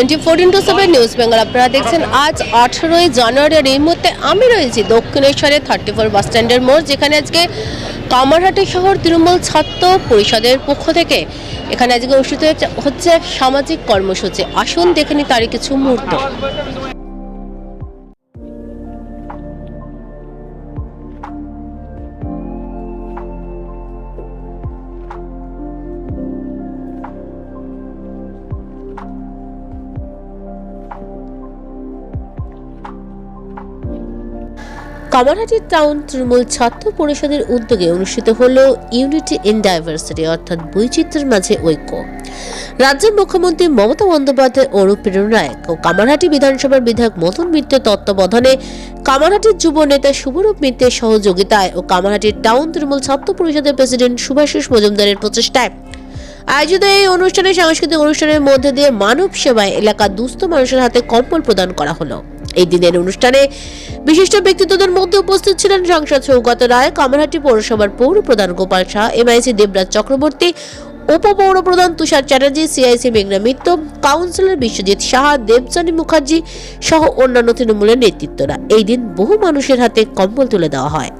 Twenty four into seven news Bengal আপনারা দেখছেন আজ আঠেরোই জানুয়ারির এই মুহূর্তে আমি রয়েছি দক্ষিণেশ্বরের থার্টি ফোর বাস স্ট্যান্ডের মোড়, যেখানে আজকে কামারহাটি শহর তৃণমূল ছাত্র পরিষদের পক্ষ থেকে এখানে আজকে অনুষ্ঠিত হচ্ছে- সামাজিক কর্মসূচি। আসুন দেখে নি তারই কিছু মুহূর্ত। কামারহাটি টাউন তৃণমূল ছাত্র পরিষদের উদ্যোগে অনুষ্ঠিত হল ইউনিটি ইন ডাইভার্সিটি, অর্থাৎ বৈচিত্র্যের মাঝে ঐক্য। রাজ্যের মুখ্যমন্ত্রী মমতা বন্দ্যোপাধ্যায় অনুপ্রেরণায় ও কামারহাটি বিধানসভার বিধায়ক মদন মিত্রের তত্ত্বাবধানে কামারহাটির যুব নেতা শুভরূপ মিত্রের সহযোগিতায় ও কামারহাটির টাউন তৃণমূল ছাত্র পরিষদের প্রেসিডেন্ট সুভাষিস মজুমদারের প্রচেষ্টায় আয়োজিত এই অনুষ্ঠানে সাংস্কৃতিক অনুষ্ঠানের মধ্যে দিয়ে মানব সেবায় এলাকার দুস্থ মানুষের হাতে কম্বল প্রদান করা হলো। এই দিনের অনুষ্ঠানে বিশিষ্ট ব্যক্তিত্বদের মধ্যে উপস্থিত ছিলেন সাংসদ সৌগত রায়, কামারহাটি পৌরসভার পৌর প্রধান গোপাল শাহ এমআইসি দেবরাজ চক্রবর্তী, উপপৌর প্রধান তুষার চ্যাটার্জি, সিআইসি মেঘনা মিত্র কাউন্সিলর বিশ্বজিৎ সাহা দেবজানী মুখার্জি সহ অন্যান্য তৃণমূলের নেতৃত্বরা। এই দিন বহু মানুষের হাতে কম্বল তুলে দেওয়া হয়।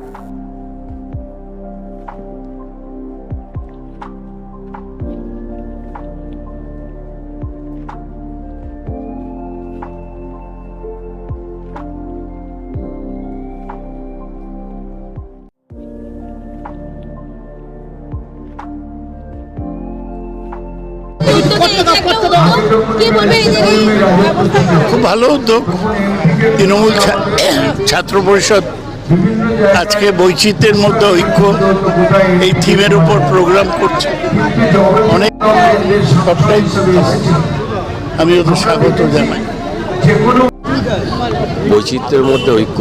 খুব ভালো উদ্যোগ। তৃণমূল ছাত্র পরিষদ আজকে বৈচিত্র্যের মধ্যে ঐক্য এই থিমের উপর প্রোগ্রাম করছে। অনেক সবটাই আমি ওদের স্বাগত জানাই। বৈচিত্র্যের মধ্যে ঐক্য,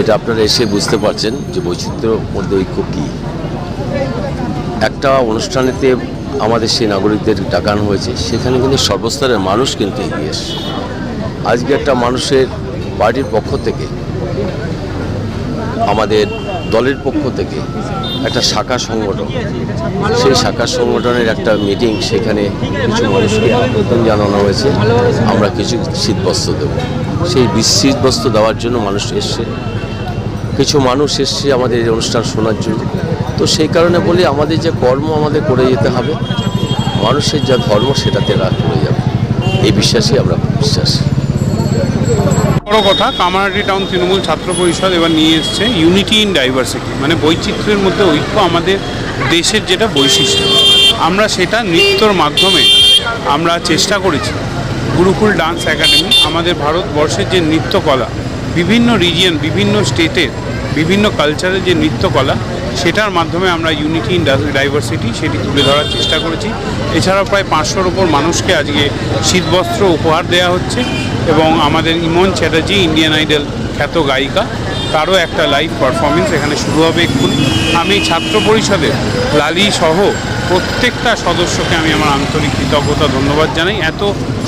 এটা আপনারা এসে বুঝতে পারছেন যে বৈচিত্র্যের মধ্যে ঐক্য কী। একটা অনুষ্ঠানেতে আমাদের সেই নাগরিকদের ডাকানো হয়েছে, সেখানে কিন্তু সর্বস্তরের মানুষ কিন্তু এগিয়ে এসছে। আজকে একটা মানুষের পার্টির পক্ষ থেকে, আমাদের দলের পক্ষ থেকে একটা শাখা সংগঠন, সেই শাখা সংগঠনের একটা মিটিং সেখানে কিছু মানুষকে জানানো হয়েছে, আমরা কিছু শীতবস্ত্র দেবো। সেই শীতবস্ত্র দেওয়ার জন্য মানুষ এসছে। কিছু মানুষ এসছে আমাদের এই অনুষ্ঠান শোনার জন্য। তো সেই কারণে বলি আমাদের যে কর্ম আমাদের করে যেতে হবে, মানুষের যা ধর্ম সেটাতে রাগ করে যাবে। এই বিশ্বাসই আমরা বিশ্বাসী। বড় কথা, কামারহাটি টাউন তৃণমূল ছাত্র পরিষদ এবার নিয়ে এসছে ইউনিটি ইন ডাইভার্সিটি মানে বৈচিত্র্যের মধ্যে ঐক্য আমাদের দেশের যেটা বৈশিষ্ট্য। আমরা সেটা নৃত্যর মাধ্যমে আমরা চেষ্টা করেছি। গুরুকুল ডান্স একাডেমি, আমাদের ভারতবর্ষের যে নৃত্যকলা, বিভিন্ন রিজিয়ন বিভিন্ন স্টেটের বিভিন্ন কালচারের যে নৃত্যকলা সেটার মাধ্যমে আমরা ইউনিটি ইন ডাইভার্সিটি সেটি তুলে ধরার চেষ্টা করেছি। এছাড়াও প্রায় পাঁচশোর ওপর মানুষকে আজকে শীতবস্ত্র উপহার দেওয়া হচ্ছে এবং আমাদের ইমন চ্যাটার্জি ইন্ডিয়ান আইডল খ্যাত গায়িকা, তারও একটা লাইভ পারফরমেন্স এখানে শুরু হবে এক্ষুনি। আমি ছাত্র পরিষদের লালি সহ প্রত্যেকটা সদস্যকে আমি আমার আন্তরিক কৃতজ্ঞতা, ধন্যবাদ জানাই। এত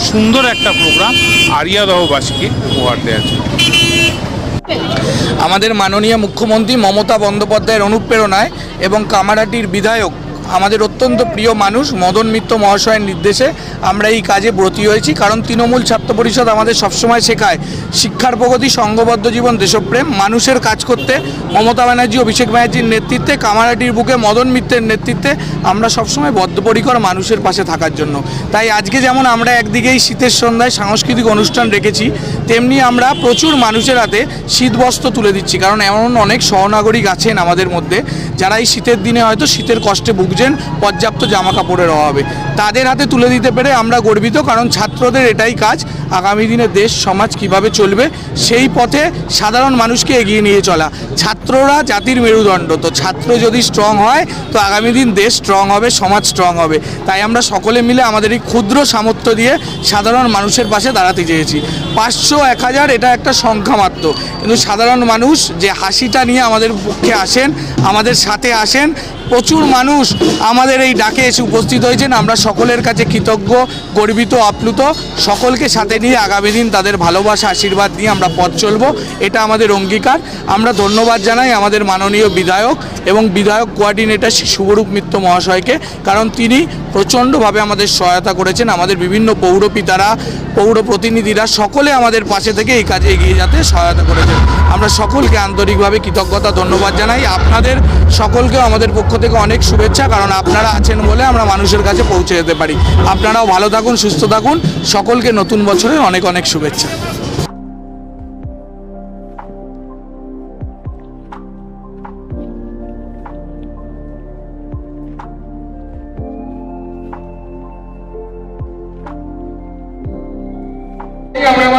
সুন্দর একটা প্রোগ্রাম আরিয়াদহবাসীকে উপহার দেওয়ার জন্য। আমাদের মাননীয় মুখ্যমন্ত্রী মমতা বন্দ্যোপাধ্যায়ের অনুপ্রেরণায় এবং কামারহাটির বিধায়ক, আমাদের অত্যন্ত প্রিয় মানুষ মদন মিত্র মহাশয়ের নির্দেশে আমরা এই কাজে ব্রতী হয়েছি। কারণ তৃণমূল ছাত্র পরিষদ আমাদের সবসময় শেখায়, শিক্ষার প্রগতি, সংঘবদ্ধ জীবন, দেশপ্রেম, মানুষের কাজ করতে। মমতা ব্যানার্জি, অভিষেক ব্যানার্জির নেতৃত্বে, কামারাটির বুকে মদন মিত্রের নেতৃত্বে আমরা সবসময় বদ্ধপরিকর মানুষের পাশে থাকার জন্য। তাই আজকে যেমন আমরা একদিকেই শীতের সন্ধ্যায় সাংস্কৃতিক অনুষ্ঠান রেখেছি তেমনি আমরা প্রচুর মানুষের হাতে শীতবস্ত্র তুলে দিচ্ছি, কারণ এমন অনেক সহনাগরিক আছেন আমাদের মধ্যে, যারা এই শীতের দিনে হয়তো শীতের কষ্টে ভুগছেন, পর্যাপ্ত জামা কাপড়ের অভাবে। তাদের হাতে তুলে দিতে পেরে আমরা গর্বিত, কারণ ছাত্রদের এটাই কাজ, আগামী দিনে দেশ, সমাজ কীভাবে চলবে, সেই পথে সাধারণ মানুষকে এগিয়ে নিয়ে চলা। ছাত্ররা জাতির মেরুদণ্ড, তো ছাত্র যদি স্ট্রং হয়, তো আগামী দিন দেশ স্ট্রং হবে, সমাজ স্ট্রং হবে। তাই আমরা সকলে মিলে আমাদের এই ক্ষুদ্র সামর্থ্য দিয়ে সাধারণ মানুষের পাশে দাঁড়াতে চেয়েছি। পাঁচশো এক হাজার, এটা একটা সংখ্যা মাত্র। কিন্তু সাধারণ মানুষ যে হাসিটা নিয়ে আমাদের পক্ষে আসেন, আমাদের সাথে আসেন প্রচুর মানুষ আমাদের এই ডাকে এসে উপস্থিত হয়েছেন। আমরা সকলের কাছে কৃতজ্ঞ, গর্বিত, আপ্লুত। সকলকে সাথে নিয়ে আগামী দিন তাদের ভালোবাসা, আশীর্বাদ নিয়ে আমরা পথ চলবো। এটা আমাদের অঙ্গীকার। আমরা ধন্যবাদ জানাই আমাদের মাননীয় বিধায়ক এবং বিধায়ক কোয়ার্ডিনেটর শুভরূপ মিত্র মহাশয়কে, কারণ তিনি প্রচণ্ডভাবে আমাদের সহায়তা করেছেন। আমাদের বিভিন্ন পৌরপিতারা পৌর প্রতিনিধিরা সকলে আমাদের পাশে থেকে এই কাজে এগিয়ে যেতে সহায়তা করেছেন। আমরা সকলকে আন্তরিকভাবে কৃতজ্ঞতা, ধন্যবাদ জানাই। আপনাদের সকলকেও আমাদের পক্ষ থেকে অনেক শুভেচ্ছা কারণ আপনারা আছেন বলে আমরা মানুষের কাছে পৌঁছে যেতে পারি। আপনারাও ভালো থাকুন সুস্থ থাকুন। সকলকে নতুন বছরের অনেক অনেক শুভেচ্ছা।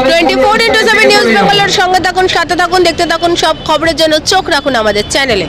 Twenty four into seven news বেঙ্গলের সঙ্গে থাকুন সাথে থাকুন দেখতে থাকুন সব খবরের জন্য চোখ রাখুন আমাদের চ্যানেলে।